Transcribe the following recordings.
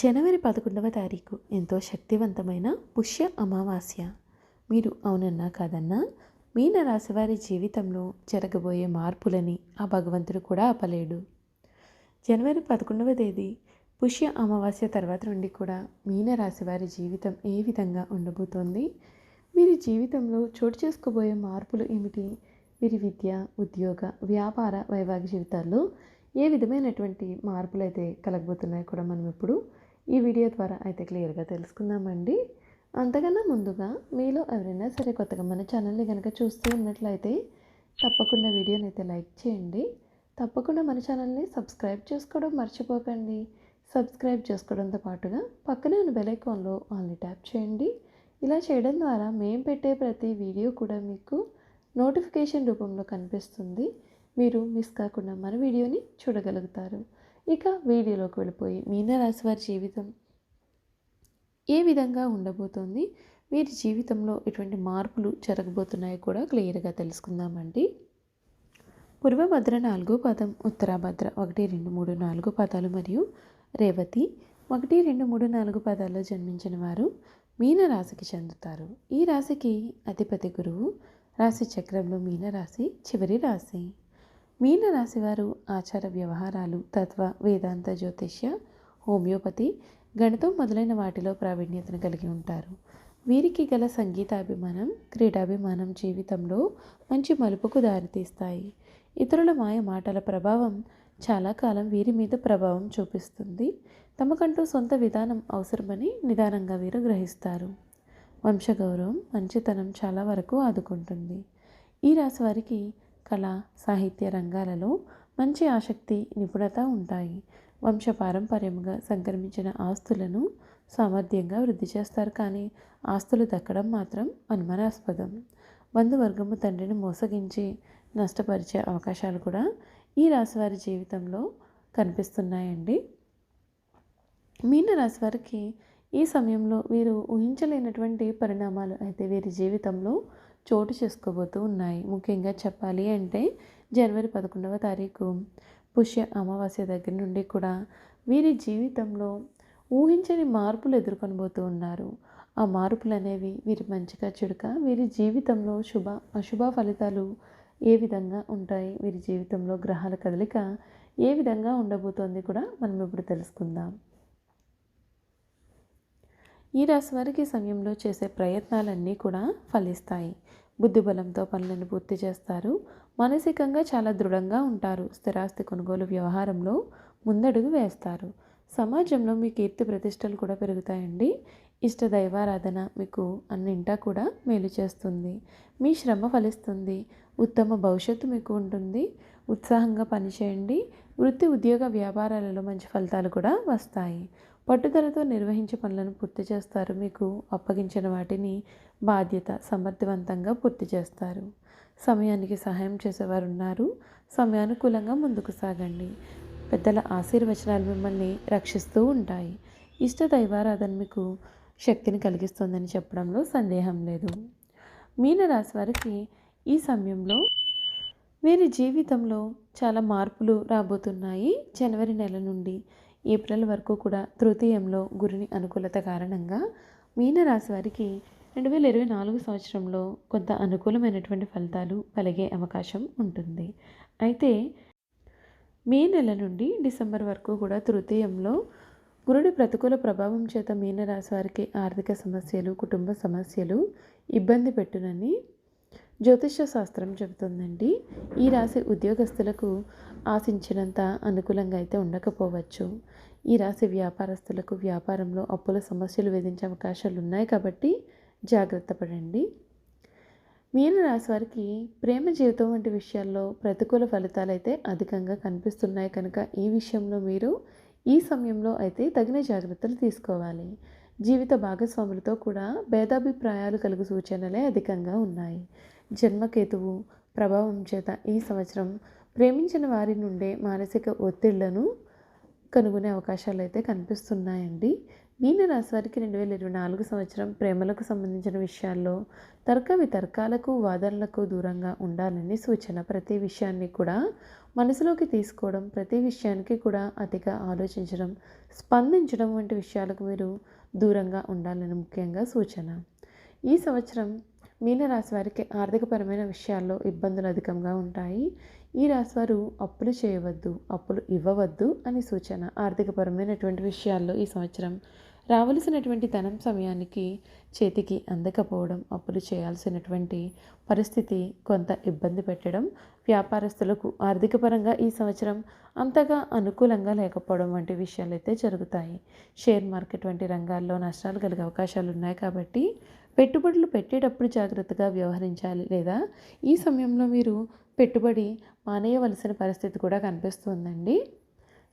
జనవరి పదకొండవ తారీఖు. ఎంతో శక్తివంతమైన పుష్య అమావాస్య. మీరు అవునన్నా కాదన్నా మీన రాశివారి జీవితంలో జరగబోయే మార్పులని ఆ భగవంతుడు కూడా ఆపలేడు. జనవరి పదకొండవ తేదీ పుష్య అమావాస్య తర్వాత నుండి కూడా మీన రాశివారి జీవితం ఏ విధంగా ఉండబోతోంది? వీరి జీవితంలో చోటు చేసుకోబోయే మార్పులు ఏమిటి? వీరి విద్య ఉద్యోగ వ్యాపార వైవాహిక జీవితాల్లో ఏ విధమైనటువంటి మార్పులు అయితే కలగబోతున్నాయో కూడా మనం ఇప్పుడు ఈ వీడియో ద్వారా అయితే క్లియర్గా తెలుసుకుందామండి. అంతకన్నా ముందుగా మీలో ఎవరైనా సరే కొత్తగా మన ఛానల్ని కనుక చూస్తూ ఉన్నట్లయితే తప్పకుండా వీడియోని అయితే లైక్ చేయండి. తప్పకుండా మన ఛానల్ని సబ్స్క్రైబ్ చేసుకోవడం మర్చిపోకండి. సబ్స్క్రైబ్ చేసుకోవడంతో పాటుగా పక్కనే ఉన్న బెల్ ఐకాన్లో ఆల్ని ట్యాప్ చేయండి. ఇలా చేయడం ద్వారా మేము పెట్టే ప్రతి వీడియో కూడా మీకు నోటిఫికేషన్ రూపంలో కనిపిస్తుంది. మీరు మిస్ కాకుండా మన వీడియోని చూడగలుగుతారు. ఇక వీడియోలోకి వెళ్ళిపోయి మీనరాశి వారి జీవితం ఏ విధంగా ఉండబోతోంది? వీరి జీవితంలో ఎటువంటి మార్పులు జరగబోతున్నాయో కూడా క్లియర్గా తెలుసుకుందామండి. పూర్వభద్ర నాలుగో పదం ఉత్తరాభద్ర ఒకటి రెండు మూడు నాలుగు పదాలు మరియు రేవతి ఒకటి రెండు మూడు నాలుగు పదాల్లో జన్మించిన వారు మీన రాశికి చెందుతారు. ఈ రాశికి అధిపతి గురువు రాశి చక్రంలో మీన రాశి చివరి రాశి. మీన ఆచార వ్యవహారాలు తత్వ వేదాంత జ్యోతిష్య హోమియోపతి గణితం మొదలైన వాటిలో ప్రావీణ్యతను కలిగి ఉంటారు. వీరికి గల సంగీతాభిమానం క్రీడాభిమానం జీవితంలో మంచి మలుపుకు దారితీస్తాయి. ఇతరుల మాయ మాటల ప్రభావం చాలా కాలం వీరి మీద ప్రభావం చూపిస్తుంది. తమకంటూ సొంత విధానం అవసరమని నిదానంగా వీరు గ్రహిస్తారు. వంశగౌరవం మంచితనం చాలా వరకు ఆదుకుంటుంది. ఈ రాశి వారికి కళ సాహిత్య రంగాలలో మంచి ఆసక్తి నిపుణత ఉంటాయి. వంశపారంపర్యంగా సంక్రమించిన ఆస్తులను సామర్థ్యంగా వృద్ధి చేస్తారు కానీ ఆస్తులు దక్కడం మాత్రం అనుమానాస్పదం. బంధువర్గము తండ్రిని మోసగించి నష్టపరిచే అవకాశాలు కూడా ఈ రాశివారి జీవితంలో కనిపిస్తున్నాయండి. మీన రాశి వారికి ఈ సమయంలో వీరు ఊహించలేనటువంటి పరిణామాలు అయితే వీరి జీవితంలో చోటు చేసుకోబోతూ ఉన్నాయి. ముఖ్యంగా చెప్పాలి అంటే జనవరి పదకొండవ తారీఖు పుష్య అమావాస్య దగ్గర నుండి కూడా వీరి జీవితంలో ఊహించని మార్పులు ఎదుర్కొనబోతూ ఉన్నారు. ఆ మార్పులు అనేవి వీరి మంచిగా చెడుక? వీరి జీవితంలో శుభ అశుభ ఫలితాలు ఏ విధంగా ఉంటాయి? వీరి జీవితంలో గ్రహాల కదలిక ఏ విధంగా ఉండబోతోంది కూడా మనం ఇప్పుడు తెలుసుకుందాం. ఈ రాశి వారికి సమయంలో చేసే ప్రయత్నాలన్నీ కూడా ఫలిస్తాయి. బుద్ధిబలంతో పనులను పూర్తి చేస్తారు. మానసికంగా చాలా దృఢంగా ఉంటారు. స్థిరాస్తి కొనుగోలు వ్యవహారంలో ముందడుగు వేస్తారు. సమాజంలో మీ కీర్తి ప్రతిష్టలు కూడా పెరుగుతాయండి. ఇష్ట దైవారాధన మీకు అన్నింటా కూడా మేలు చేస్తుంది. మీ శ్రమ ఫలిస్తుంది. ఉత్తమ భవిష్యత్తు మీకు ఉంటుంది. ఉత్సాహంగా పనిచేయండి. వృత్తి ఉద్యోగ వ్యాపారాలలో మంచి ఫలితాలు కూడా వస్తాయి. పట్టుదలతో నిర్వహించే పనులను పూర్తి చేస్తారు. మీకు అప్పగించిన వాటిని బాధ్యత సమర్థవంతంగా పూర్తి చేస్తారు. సమయానికి సహాయం చేసేవారు ఉన్నారు సమయానుకూలంగా ముందుకు సాగండి. పెద్దల ఆశీర్వచనాలు మిమ్మల్ని రక్షిస్తూ ఉంటాయి. ఇష్ట దైవారాధన మీకు శక్తిని కలిగిస్తుందని చెప్పడంలో సందేహం లేదు. మీనరాశి వారికి ఈ సమయంలో వీరి జీవితంలో చాలా మార్పులు రాబోతున్నాయి. జనవరి నెల నుండి ఏప్రిల్ వరకు కూడా తృతీయంలో గురుని అనుకూలత కారణంగా మీనరాశి వారికి రెండు వేల ఇరవై నాలుగు సంవత్సరంలో కొంత అనుకూలమైనటువంటి ఫలితాలు కలిగే అవకాశం ఉంటుంది. అయితే మే నెల నుండి డిసెంబర్ వరకు కూడా తృతీయంలో గురుడి ప్రతికూల ప్రభావం చేత మీనరాశి వారికి ఆర్థిక సమస్యలు కుటుంబ సమస్యలు ఇబ్బంది పెట్టునని జ్యోతిష శాస్త్రం చెబుతుందండి. ఈ రాశి ఉద్యోగస్తులకు ఆశించినంత అనుకూలంగా అయితే ఉండకపోవచ్చు. ఈ రాశి వ్యాపారస్తులకు వ్యాపారంలో అప్పుల సమస్యలు విధించే అవకాశాలు ఉన్నాయి కాబట్టి జాగ్రత్త పడండి. మీన రాశి వారికి ప్రేమ జీవితం వంటి విషయాల్లో ప్రతికూల ఫలితాలు అయితే అధికంగా కనిపిస్తున్నాయి కనుక ఈ విషయంలో మీరు ఈ సమయంలో అయితే తగిన జాగ్రత్తలు తీసుకోవాలి. జీవిత భాగస్వాములతో కూడా భేదాభిప్రాయాలు కలుగు సూచనలే అధికంగా ఉన్నాయి. జన్మకేతువు ప్రభావం చేత ఈ సంవత్సరం ప్రేమించిన వారి నుండే మానసిక ఒత్తిళ్ళను కనుగొనే అవకాశాలు అయితే కనిపిస్తున్నాయండి. మీన వారికి రెండు వేల ఇరవై నాలుగు సంవత్సరం ప్రేమలకు సంబంధించిన విషయాల్లో తర్క వితర్కాలకు వాదనలకు దూరంగా ఉండాలని సూచన ప్రతి విషయాన్ని కూడా మనసులోకి తీసుకోవడం ప్రతి విషయానికి కూడా అతిగా ఆలోచించడం స్పందించడం వంటి విషయాలకు మీరు దూరంగా ఉండాలని ముఖ్యంగా సూచన. ఈ సంవత్సరం మీనరాశి వారికి ఆర్థికపరమైన విషయాల్లో ఇబ్బందులు అధికంగా ఉంటాయి. ఈ రాశివారు అప్పులు చేయవద్దు అప్పులు ఇవ్వవద్దు అని సూచన. ఆర్థికపరమైనటువంటి విషయాల్లో ఈ సంవత్సరం రావలసినటువంటి ధనం సమయానికి చేతికి అందకపోవడం అప్పులు చేయాల్సినటువంటి పరిస్థితి కొంత ఇబ్బంది పెట్టడం వ్యాపారస్తులకు ఆర్థికపరంగా ఈ సంవత్సరం అంతగా అనుకూలంగా లేకపోవడం వంటి విషయాలు అయితే జరుగుతాయి. షేర్ మార్కెట్ వంటి రంగాల్లో నష్టాలు కలిగే అవకాశాలు ఉన్నాయి కాబట్టి పెట్టుబడులు పెట్టేటప్పుడు జాగ్రత్తగా వ్యవహరించాలి. లేదా ఈ సమయంలో మీరు పెట్టుబడి మానేయవలసిన పరిస్థితి కూడా కనిపిస్తుందండి.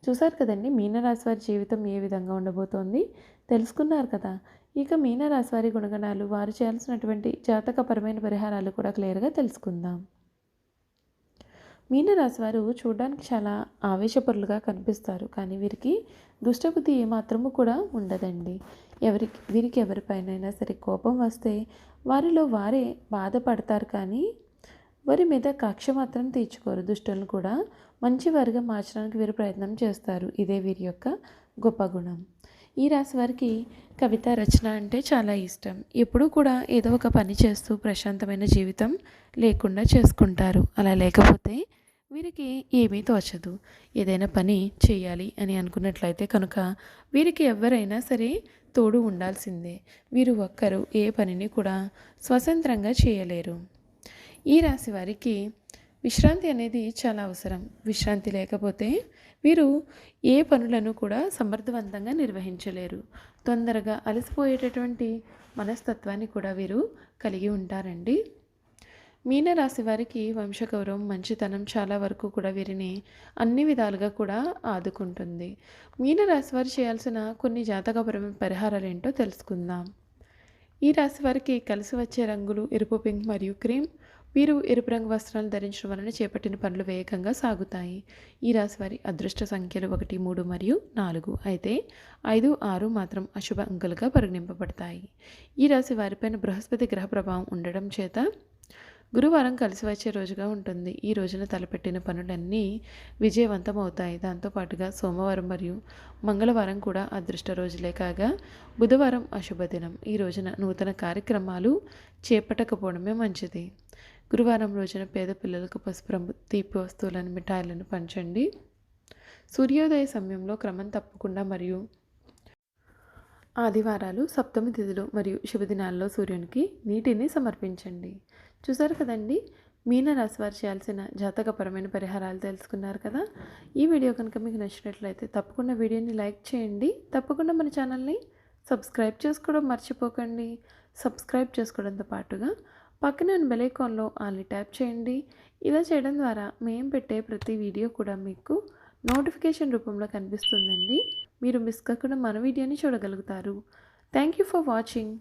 చూసారు కదండి మీనరాశి వారి జీవితం ఏ విధంగా ఉండబోతోంది? తెలుసుకున్నారు కదా. ఇక మీనరాశి వారి గుణగణాలు వారు చేయాల్సినటువంటి జాతకపరమైన పరిహారాలు కూడా క్లియర్గా తెలుసుకుందాం. మీనరాశి వారు చూడడానికి చాలా ఆవేశపరులుగా కనిపిస్తారు కానీ వీరికి దుష్టబుద్ధి ఏమాత్రము కూడా ఉండదండి. ఎవరికి వీరికి ఎవరిపైనైనా సరే కోపం వస్తే వారిలో వారే బాధపడతారు కానీ వారి మీద కక్ష మాత్రం తీర్చుకోరు దుష్టులను కూడా మంచివారిగా మార్చడానికి వీరు ప్రయత్నం చేస్తారు. ఇదే వీరి యొక్క గొప్ప గుణం. ఈ రాశి వారికి కవిత రచన అంటే చాలా ఇష్టం. ఎప్పుడూ కూడా ఏదో ఒక పని చేస్తూ ప్రశాంతమైన జీవితం లేకుండా చేసుకుంటారు. అలా లేకపోతే వీరికి ఏమీ తోచదు. ఏదైనా పని చేయాలి అని అనుకున్నట్లయితే కనుక వీరికి ఎవరైనా సరే తోడు ఉండాల్సిందే. వీరు ఒక్కరు ఏ పనిని కూడా స్వతంత్రంగా చేయలేరు. ఈ రాశి వారికి విశ్రాంతి అనేది చాలా అవసరం. విశ్రాంతి లేకపోతే వీరు ఏ పనులను కూడా సమర్థవంతంగా నిర్వహించలేరు. తొందరగా అలసిపోయేటటువంటి మనస్తత్వాన్ని కూడా వీరు కలిగి ఉంటారండి. మీనరాశి వారికి వంశగౌరవం మంచితనం చాలా వరకు కూడా వీరిని అన్ని విధాలుగా కూడా ఆదుకుంటుంది. మీనరాశి వారు చేయాల్సిన కొన్ని జాతకపరమైన పరిహారాలు ఏంటో తెలుసుకుందాం. ఈ రాశి వారికి కలిసి వచ్చే రంగులు ఎరుపు పింక్ మరియు క్రీమ్ వీరు ఎరుపు రంగు వస్త్రాలు ధరించడం వలన చేపట్టిన పనులు వేగంగా సాగుతాయి. ఈ రాశి వారి అదృష్ట సంఖ్యలు ఒకటి మూడు మరియు నాలుగు. అయితే ఐదు ఆరు మాత్రం అశుభ అంకులుగా పరిగణింపబడతాయి. ఈ రాశి వారిపైన బృహస్పతి గ్రహ ప్రభావం ఉండడం చేత గురువారం కలిసి వచ్చే రోజుగా ఉంటుంది. ఈ రోజున తలపెట్టిన పనులన్నీ విజయవంతం అవుతాయి. దాంతోపాటుగా సోమవారం మరియు మంగళవారం కూడా అదృష్ట రోజులే కాగా బుధవారం అశుభదినం ఈ రోజున నూతన కార్యక్రమాలు చేపట్టకపోవడమే మంచిది. గురువారం రోజున పేద పిల్లలకు పసుపు రంగు తీపి వస్తువులను మిఠాయిలను పంచండి. సూర్యోదయ సమయంలో క్రమం తప్పకుండా మరియు ఆదివారాలు సప్తమి తిథులు మరియు శుభదినాల్లో సూర్యునికి నీటిని సమర్పించండి. చూసారు కదండి? మీనరాశి వారు చేయాల్సిన జాతకపరమైన పరిహారాలు తెలుసుకున్నారు కదా? ఈ వీడియో కనుక మీకు నచ్చినట్లయితే తప్పకుండా వీడియోని లైక్ చేయండి. తప్పకుండా మన ఛానల్ని సబ్స్క్రైబ్ చేసుకోవడం మర్చిపోకండి. సబ్స్క్రైబ్ చేసుకోవడంతో పాటుగా పక్కన బెలైకాన్లో ఆల్ని ట్యాప్ చేయండి. ఇలా చేయడం ద్వారా మేము పెట్టే ప్రతి వీడియో కూడా మీకు నోటిఫికేషన్ రూపంలో కనిపిస్తుందండి. మీరు మిస్ కాకుండా మన వీడియోని చూడగలుగుతారు. Thank you for watching